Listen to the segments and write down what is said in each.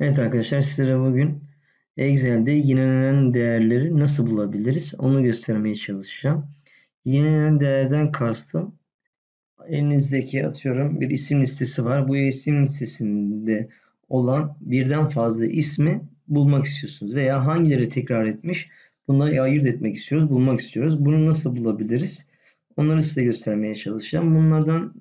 Evet arkadaşlar size bugün Excel'de yinelenen değerleri nasıl bulabiliriz onu göstermeye çalışacağım. Yinelenen değerden kastım elinizdeki atıyorum bir isim listesi var. Bu isim listesinde olan birden fazla ismi bulmak istiyorsunuz veya hangileri tekrar etmiş bunları ayırt etmek istiyoruz, bulmak istiyoruz. Bunu nasıl bulabiliriz? Onları size göstermeye çalışacağım. Bunlardan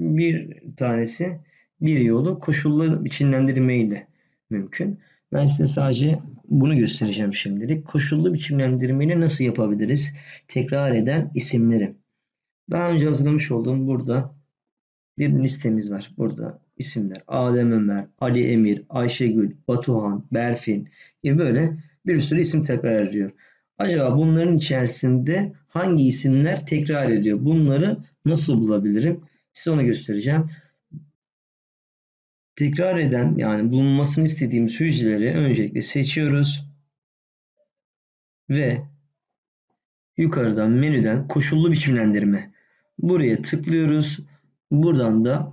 bir tanesi bir yolu koşullu biçimlendirme ile mümkün. Ben size sadece bunu göstereceğim şimdilik. Koşullu biçimlendirmeyi nasıl yapabiliriz? Tekrar eden isimleri. Daha önce hazırlamış olduğum burada bir listemiz var. Burada isimler Adem Ömer, Ali Emir, Ayşegül, Batuhan, Berfin gibi böyle bir sürü isim tekrar ediyor. Acaba bunların içerisinde hangi isimler tekrar ediyor? Bunları nasıl bulabilirim? Size onu göstereceğim tekrar eden yani bulunmasını istediğimiz hücreleri öncelikle seçiyoruz. Ve yukarıdan menüden koşullu biçimlendirme. Buraya tıklıyoruz. Buradan da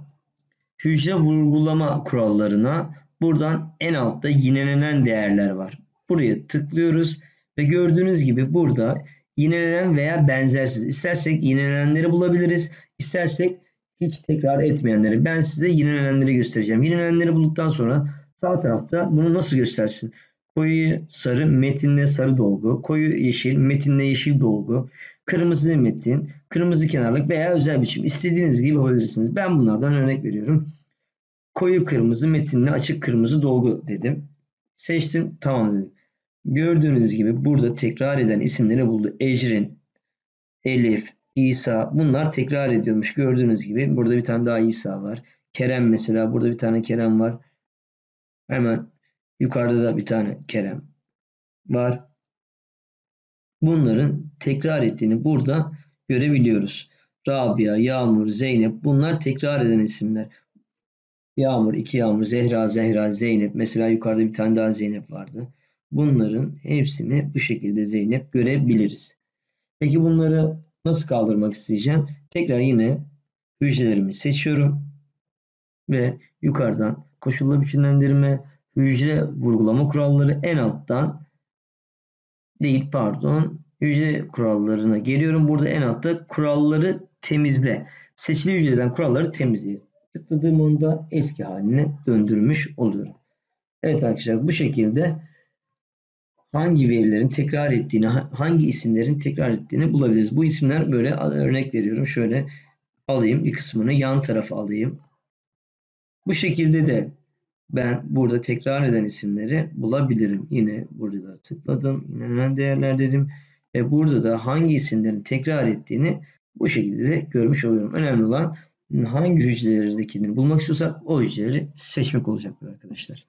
hücre vurgulama kurallarına buradan en altta yinelenen değerler var. Buraya tıklıyoruz ve gördüğünüz gibi burada yinelenen veya benzersiz. İstersek yinelenenleri bulabiliriz. İstersek hiç tekrar etmeyenleri. Ben size yenilenenleri göstereceğim. Yenilenenleri bulduktan sonra sağ tarafta bunu nasıl göstersin? Koyu sarı metinle sarı dolgu, koyu yeşil metinle yeşil dolgu, kırmızı metin, kırmızı kenarlık veya özel biçim. istediğiniz gibi yapabilirsiniz. Ben bunlardan örnek veriyorum. Koyu kırmızı metinle açık kırmızı dolgu dedim. Seçtim tamam dedim. Gördüğünüz gibi burada tekrar eden isimleri buldu. Ecrin, Elif, İsa bunlar tekrar ediyormuş. Gördüğünüz gibi burada bir tane daha İsa var. Kerem mesela burada bir tane Kerem var. Hemen yukarıda da bir tane Kerem var. Bunların tekrar ettiğini burada görebiliyoruz. Rabia, Yağmur, Zeynep bunlar tekrar eden isimler. Yağmur, iki Yağmur, Zehra, Zehra, Zeynep. Mesela yukarıda bir tane daha Zeynep vardı. Bunların hepsini bu şekilde Zeynep görebiliriz. Peki bunları Nasıl kaldırmak isteyeceğim? Tekrar yine hücrelerimi seçiyorum. Ve yukarıdan koşullu biçimlendirme, hücre vurgulama kuralları en alttan değil pardon hücre kurallarına geliyorum. Burada en altta kuralları temizle. Seçili hücreden kuralları temizle. Tıkladığım anda eski haline döndürmüş oluyorum. Evet arkadaşlar bu şekilde hangi verilerin tekrar ettiğini, hangi isimlerin tekrar ettiğini bulabiliriz. Bu isimler böyle örnek veriyorum. Şöyle alayım bir kısmını yan tarafa alayım. Bu şekilde de ben burada tekrar eden isimleri bulabilirim. Yine burada da tıkladım. Yine değerler dedim. Ve burada da hangi isimlerin tekrar ettiğini bu şekilde de görmüş oluyorum. Önemli olan hangi hücrelerdekini bulmak istiyorsak o hücreleri seçmek olacaktır arkadaşlar.